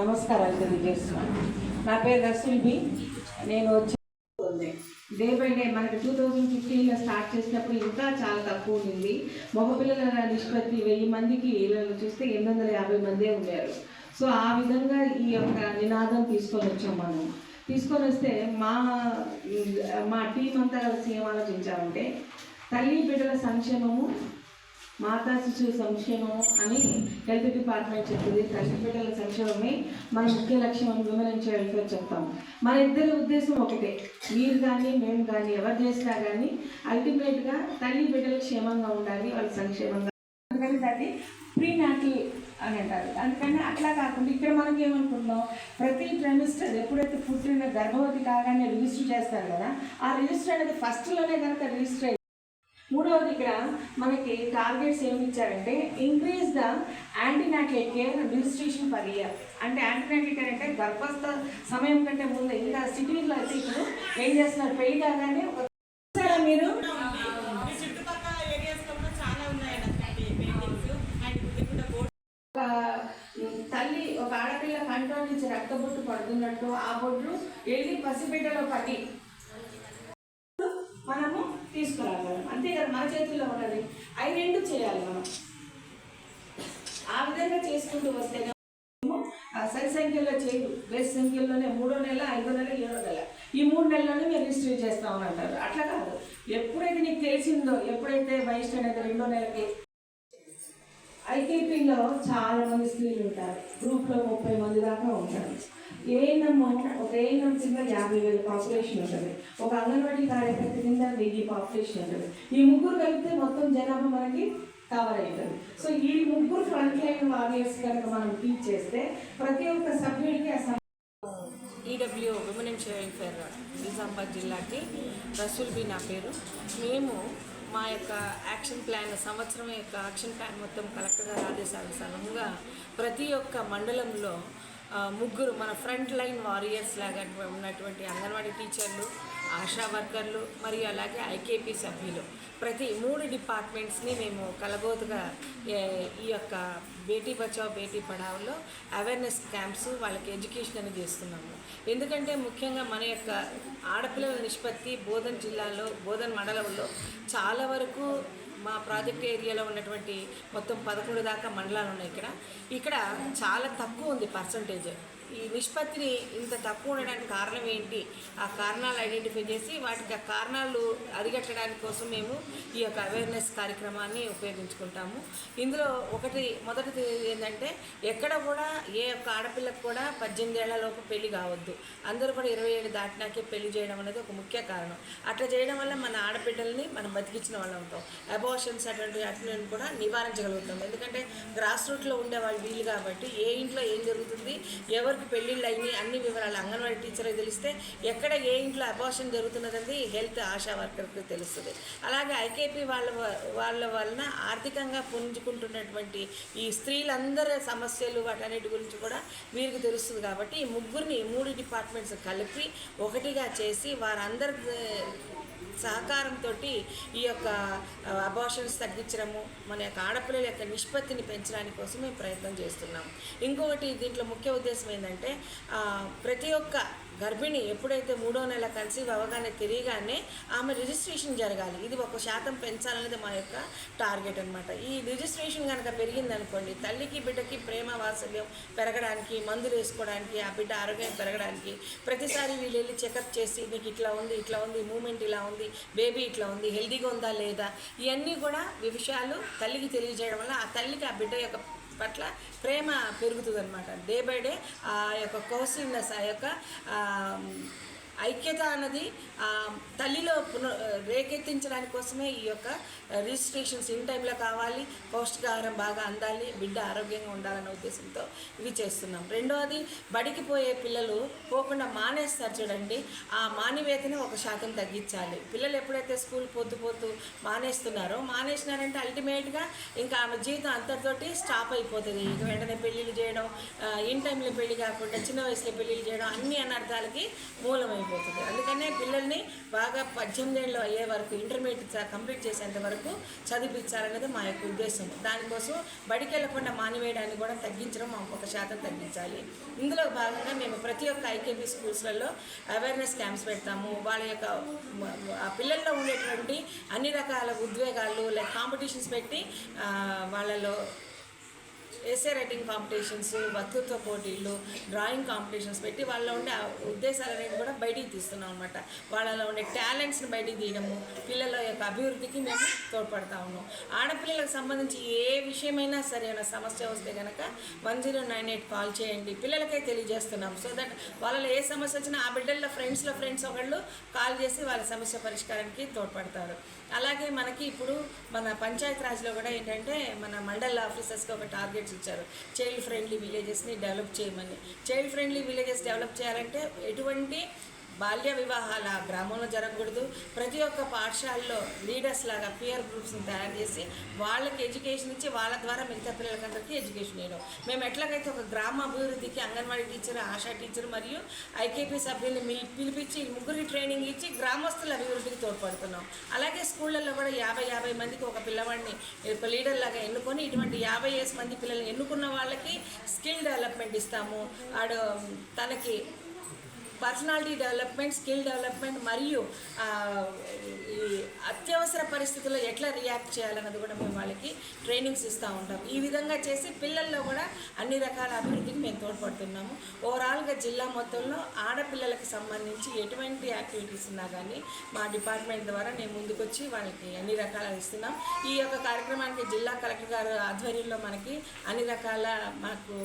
నమస్కారాలు తెలియజేస్తున్నాను. నా పేరు రసూల్ నేను వచ్చి డే బై డే మనకి టూ థౌజండ్ ఫిఫ్టీన్లో స్టార్ట్ చేసినప్పుడు ఇంకా చాలా తక్కువ ఉంది మగపిల్లల నిష్పత్తి వెయ్యి మందికి చూస్తే ఎనిమిది వందల యాభై మందే ఉన్నారు. సో ఆ విధంగా ఈ యొక్క నినాదం తీసుకొని వచ్చాం మనం. తీసుకొని వస్తే మా మా టీం అంతా కలిసి ఏం ఆలోచించామంటే తల్లి బిడ్డల సంక్షేమము మాతా శిశువు సంక్షేమం అని హెల్త్ డిపార్ట్మెంట్ చెప్తుంది తల్లి బిడ్డల సంక్షేమమే మన ముఖ్య లక్ష్యం అని విమెన్ అండ్ చైల్డ్ చెప్తాం. మన ఇద్దరి ఉద్దేశం ఒకటే. మీరు కానీ మేము కానీ ఎవరు చేసినా కానీ అల్టిమేట్గా తల్లి బిడ్డలు క్షేమంగా ఉండాలి వాళ్ళు సంక్షేమంగా అందుకని దాన్ని ప్రీ నాటల్ అని అంటారు. అందుకని అట్లా కాకుండా ఇక్కడ మనం ఏమనుకుంటున్నాం? ప్రతి ట్రెమిస్టర్ ఎప్పుడైతే పుట్టిన గర్భవతి కాగానే రిజిస్టర్ చేస్తారు కదా ఆ రిజిస్టర్ అనేది ఫస్ట్లోనే కనుక రిజిస్టర్ మూడవది ఇక్కడ మనకి టార్గెట్స్ ఏమి ఇచ్చారంటే increase the antenatal care registration per year అంటే యాంటీనాటల్ కేర్ అంటే గర్భస్థ సమయం కంటే ముందు ఇంకా సిటీలో అయితే ఇప్పుడు ఏం చేస్తున్నారు? పెళ్ళి కాగానే మీరు చుట్టుపక్కల కూడా చాలా ఒక తల్లి ఒక ఆడపిల్ల కంట్రోల్ నుంచి రక్తబొట్టు పడుతున్నట్టు ఆ బొట్టు వెళ్ళి పసిబిడ్డలో పడి రెండు చేయాలి మనం? ఆ విధంగా చేసుకుంటూ వస్తే ఆ సరి సంఖ్యలో చేయదు బేస్ సంఖ్యలోనే మూడో నెల ఐదో నెల ఏడో నెల. ఈ మూడు నెలలోనే మీరు రిజిస్టర్ చేస్తామని అంటారు అట్లా కాదు. ఎప్పుడైతే నీకు తెలిసిందో ఎప్పుడైతే వయసు అనేది రెండో నెలకి ఐకేపీలో చాలా మంది స్త్రీలు ఉంటారు. గ్రూప్లో ముప్పై మంది దాకా ఉంటారు. ఏఎన్ఎం ఒక ఏఎన్ఎం కింద యాభై వేల పాపులేషన్ ఉంటుంది. ఒక అంగన్వాడీ కార్యకర్త కింద వెయ్యి పాపులేషన్ ఉంటుంది. ఈ ముగ్గురు కలిపితే మొత్తం జనాభా మనకి కవర్ అవుతుంది సో ఈ ముగ్గురు ఫ్రంట్ లైన్ వారియర్స్ కనుక మనం టీచ్ చేస్తే ప్రతి ఒక్క సభ్యుడికి ఆ ఈడబ్ల్యూ ఉమెన్ అండ్ నిజామాబాద్ జిల్లాకి రసూల్ బి నా పేరు. మేము మా యొక్క యాక్షన్ ప్లాన్ సంవత్సరం యొక్క యాక్షన్ ప్లాన్ మొత్తం కలెక్టర్ గారి ఆదేశానుసారంగా ప్రతి ఒక్క మండలంలో ముగ్గురు మన ఫ్రంట్ లైన్ వారియర్స్ లాగా ఉన్నటువంటి అంగన్వాడీ టీచర్లు ఆశా వర్కర్లు మరియు అలాగే ఐకేపీ సభ్యులు. ప్రతి మూడు డిపార్ట్మెంట్స్ని మేము కలబోతుగా ఈ యొక్క బేటీ బచావ్ బేటీ పడావ్లో అవేర్నెస్ క్యాంప్స్ వాళ్ళకి ఎడ్యుకేషన్ అని చేస్తున్నాము. ఎందుకంటే ముఖ్యంగా మన యొక్క ఆడపిల్లల నిష్పత్తి బోధన్ జిల్లాలో బోధన్ మండలంలో చాలా వరకు మా ప్రాజెక్ట్ ఏరియాలో ఉన్నటువంటి మొత్తం పదకొండు దాకా మండలాలు ఉన్నాయి ఇక్కడ. ఇక్కడ చాలా తక్కువ ఉంది పర్సంటేజ్ ఈ నిష్పత్తిని ఇంత తక్కువ ఉండడానికి కారణం ఏంటి? ఆ కారణాలు ఐడెంటిఫై చేసి వాటికి ఆ కారణాలు అరిగట్టడానికి కోసం మేము ఈ యొక్క అవేర్నెస్ కార్యక్రమాన్ని ఉపయోగించుకుంటాము. ఇందులో ఒకటి మొదటిది ఏంటంటే ఎక్కడ కూడా ఏ యొక్క ఆడపిల్లకు కూడా పద్దెనిమిది ఏళ్ళలోపు పెళ్ళి కావద్దు. అందరూ కూడా ఇరవై ఏళ్ళు దాటినాకే పెళ్ళి చేయడం అనేది ఒక ముఖ్య కారణం. అట్లా చేయడం వల్ల మన ఆడబిడ్డల్ని మనం బతికించిన వాళ్ళం అవుతాం. అబోషన్స్ అటువంటి వాటిని కూడా నివారించగలుగుతాం. ఎందుకంటే గ్రాస్ రూట్లో ఉండే వాళ్ళు వీళ్ళు కాబట్టి ఏ ఇంట్లో ఏం జరుగుతుంది? ఎవరు ఎవరికి పెళ్ళిళ్ళు అయినాయి అన్ని వివరాలు అంగన్వాడీ టీచర్కి తెలిస్తే ఎక్కడ ఏ ఇంట్లో అబార్షన్ జరుగుతున్నదండి హెల్త్ ఆశా వర్కర్కి తెలుస్తుంది. అలాగే ఐకేపీ వాళ్ళ వాళ్ళ వలన ఆర్థికంగా పుంజుకుంటున్నటువంటి ఈ స్త్రీలందరి సమస్యలు వాటన్నిటి గురించి కూడా వీరికి తెలుస్తుంది కాబట్టి ఈ ముగ్గురిని మూడు డిపార్ట్మెంట్స్ కలిపి ఒకటిగా చేసి వారందరి సహకారంతో ఈ యొక్క అబార్షన్స్ తగ్గించడము మన యొక్క ఆడపిల్లల యొక్క నిష్పత్తిని పెంచడానికి కోసం మేము ప్రయత్నం చేస్తున్నాం. ఇంకొకటి దీంట్లో ముఖ్య ఉద్దేశం ఏంటంటే ప్రతి ఒక్క గర్భిణి ఎప్పుడైతే మూడో నెల కన్సీవ్ అవగానే తిరిగానే ఆమె రిజిస్ట్రేషన్ జరగాలి. ఇది ఒక శాతం పెంచాలనేది మా యొక్క టార్గెట్ అనమాట ఈ రిజిస్ట్రేషన్ కనుక పెరిగిందనుకోండి తల్లికి బిడ్డకి ప్రేమ వాత్సల్యం పెరగడానికి మందులు వేసుకోవడానికి ఆ బిడ్డ ఆరోగ్యం పెరగడానికి ప్రతిసారి వీళ్ళు వెళ్ళి చెకప్ చేసి నీకు ఇట్లా ఉంది ఇట్లా ఉంది మూమెంట్ ఇలా ఉంది బేబీ ఇట్లా ఉంది హెల్దీగా ఉందా లేదా ఇవన్నీ కూడా విషయాలు తల్లికి తెలియజేయడం వల్ల ఆ తల్లికి ఆ బిడ్డ యొక్క పట్ల ప్రేమ పెరుగుతుంది అనమాట డే బై డే ఆ యొక్క కోసినెస్ ఆ యొక్క ఐక్యత అన్నది తల్లిలో రేకెత్తించడానికి కోసమే ఈ యొక్క రిజిస్ట్రేషన్స్ ఇన్ టైంలో కావాలి. పౌష్టికాహారం బాగా అందాలి. బిడ్డ ఆరోగ్యంగా ఉండాలనే ఉద్దేశంతో ఇవి చేస్తున్నాం. రెండవది బడికి పోయే పిల్లలు పోకుండా మానేస్తారు చూడండి. ఆ మానివేతని ఒక శాతం తగ్గించాలి. పిల్లలు ఎప్పుడైతే స్కూల్ పొద్దు పోతూ మానేస్తున్నారో మానేసినారంటే అల్టిమేట్గా ఇంకా ఆమె జీవితం అంతటితోటి స్టాప్ అయిపోతుంది. ఇక వెంటనే పెళ్ళిళ్ళు చేయడం ఇన్ టైంలో పెళ్ళి కాకుండా చిన్న వయసులో పెళ్ళిళ్ళు చేయడం అన్ని అనర్థాలకి మూలమైపోతుంది. పోతుంది అందుకనే పిల్లల్ని బాగా పద్దెనిమిదేళ్ళు అయ్యే వరకు ఇంటర్మీడియట్ కంప్లీట్ చేసేంత వరకు చదివించాలనేది మా యొక్క ఉద్దేశం. దానికోసం బడికి వెళ్ళకుండా మానివేయడాన్ని కూడా తగ్గించడం మాకు ఒక శాతం తగ్గించాలి. ఇందులో భాగంగా మేము ప్రతి ఒక్క ఐకేపీ స్కూల్స్లలో అవేర్నెస్ క్యాంప్స్ పెడతాము. వాళ్ళ యొక్క ఆ పిల్లల్లో ఉండేటువంటి అన్ని రకాల ఉద్వేగాలు లైక్ కాంపిటీషన్స్ పెట్టి వాళ్ళలో ఎస్ఏ రైటింగ్ కాంపిటీషన్స్ వక్తృత్వ పోటీలు డ్రాయింగ్ కాంపిటీషన్స్ పెట్టి వాళ్ళలో ఉండే ఉద్దేశాలు అనేది కూడా బయటికి తీస్తున్నాం అనమాట వాళ్ళలో ఉండే టాలెంట్స్ని బయటికి తీయడము పిల్లల యొక్క అభివృద్ధికి మేము తోడ్పడతా ఉన్నాం. ఆడపిల్లలకు సంబంధించి ఏ విషయమైనా సరే సమస్య వస్తే కనుక one zero nine eight call చేయండి. పిల్లలకే తెలియజేస్తున్నాం. సో దట్ వాళ్ళలో ఏ సమస్య వచ్చినా ఆ బిడ్డల ఫ్రెండ్స్లో ఫ్రెండ్స్ ఒకళ్ళు కాల్ చేసి వాళ్ళ సమస్య పరిష్కారానికి తోడ్పడతారు. అలాగే మనకి ఇప్పుడు మన పంచాయత్ రాజ్లో కూడా ఏంటంటే మన మండల ఆఫీసర్స్కి ఒక టార్గెట్ టార్గెట్స్ ఇచ్చారు. చైల్డ్ ఫ్రెండ్లీ విలేజెస్ని డెవలప్ చేయమని. చైల్డ్ ఫ్రెండ్లీ విలేజెస్ డెవలప్ చేయాలంటే ఎటువంటి బాల్య వివాహాల గ్రామంలో జరగకూడదు. ప్రతి ఒక్క పాఠశాలలో లీడర్స్ లాగా పియర్ గ్రూప్స్ని తయారు చేసి వాళ్ళకి ఎడ్యుకేషన్ ఇచ్చి వాళ్ళ ద్వారా మిగతా పిల్లలకందరికీ ఎడ్యుకేషన్ ఇవ్వడం. మేము ఎట్లాగైతే ఒక గ్రామ అభివృద్ధికి అంగన్వాడీ టీచర్ ఆశా టీచర్ మరియు ఐకేపీ సభ్యుల్ని పిలిపించి ముగ్గురికి ట్రైనింగ్ ఇచ్చి గ్రామస్తుల అభివృద్ధికి తోడ్పడుతున్నాం. అలాగే స్కూళ్ళల్లో కూడా యాభై యాభై మందికి ఒక పిల్లవాడిని ఒక లీడర్ లాగా ఎన్నుకొని ఇటువంటి యాభై ఏసు మంది పిల్లల్ని ఎన్నుకున్న వాళ్ళకి స్కిల్ డెవలప్మెంట్ ఇస్తాము. ఆడు తనకి పర్సనాలిటీ డెవలప్మెంట్ స్కిల్ డెవలప్మెంట్ మరియు ఈ అత్యవసర పరిస్థితుల్లో ఎట్లా రియాక్ట్ చేయాలన్నది కూడా మేము వాళ్ళకి ట్రైనింగ్స్ ఇస్తూ ఉంటాం. ఈ విధంగా చేసి పిల్లల్లో కూడా అన్ని రకాల అభివృద్ధికి మేము తోడ్పడుతున్నాము. ఓవరాల్గా జిల్లా మొత్తంలో ఆడపిల్లలకు సంబంధించి ఎటువంటి యాక్టివిటీస్ ఉన్నా కానీ మా డిపార్ట్మెంట్ ద్వారా మేము ముందుకొచ్చి వాళ్ళకి అన్ని రకాల ఇస్తున్నాం. ఈ యొక్క కార్యక్రమానికి జిల్లా కలెక్టర్ గారు ఆధ్వర్యంలో మనకి అన్ని రకాల మాకు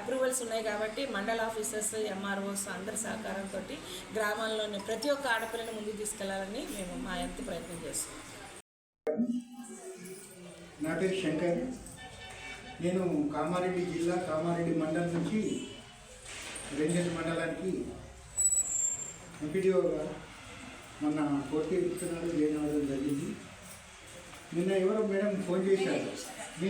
అప్రూవల్స్ ఉన్నాయి కాబట్టి మండల ఆఫీసర్స్ ఎంఆర్ఓస్ అందరి సహకారంతో గ్రామాల్లోని ప్రతి ఒక్క ఆడపిల్లని ముందుకు తీసుకెళ్ళాలని మేము మా ఎంత ప్రయత్నం చేస్తాం నా పేరు శంకర్. నేను కామారెడ్డి జిల్లా కామారెడ్డి మండలం నుంచి రెంజల్ మండలానికి ఎంపీడీఓగా మొన్న పోటీ ఇస్తున్నారు చేయడం జరిగింది. నిన్న ఎవరో మేడం ఫోన్ చేశారు.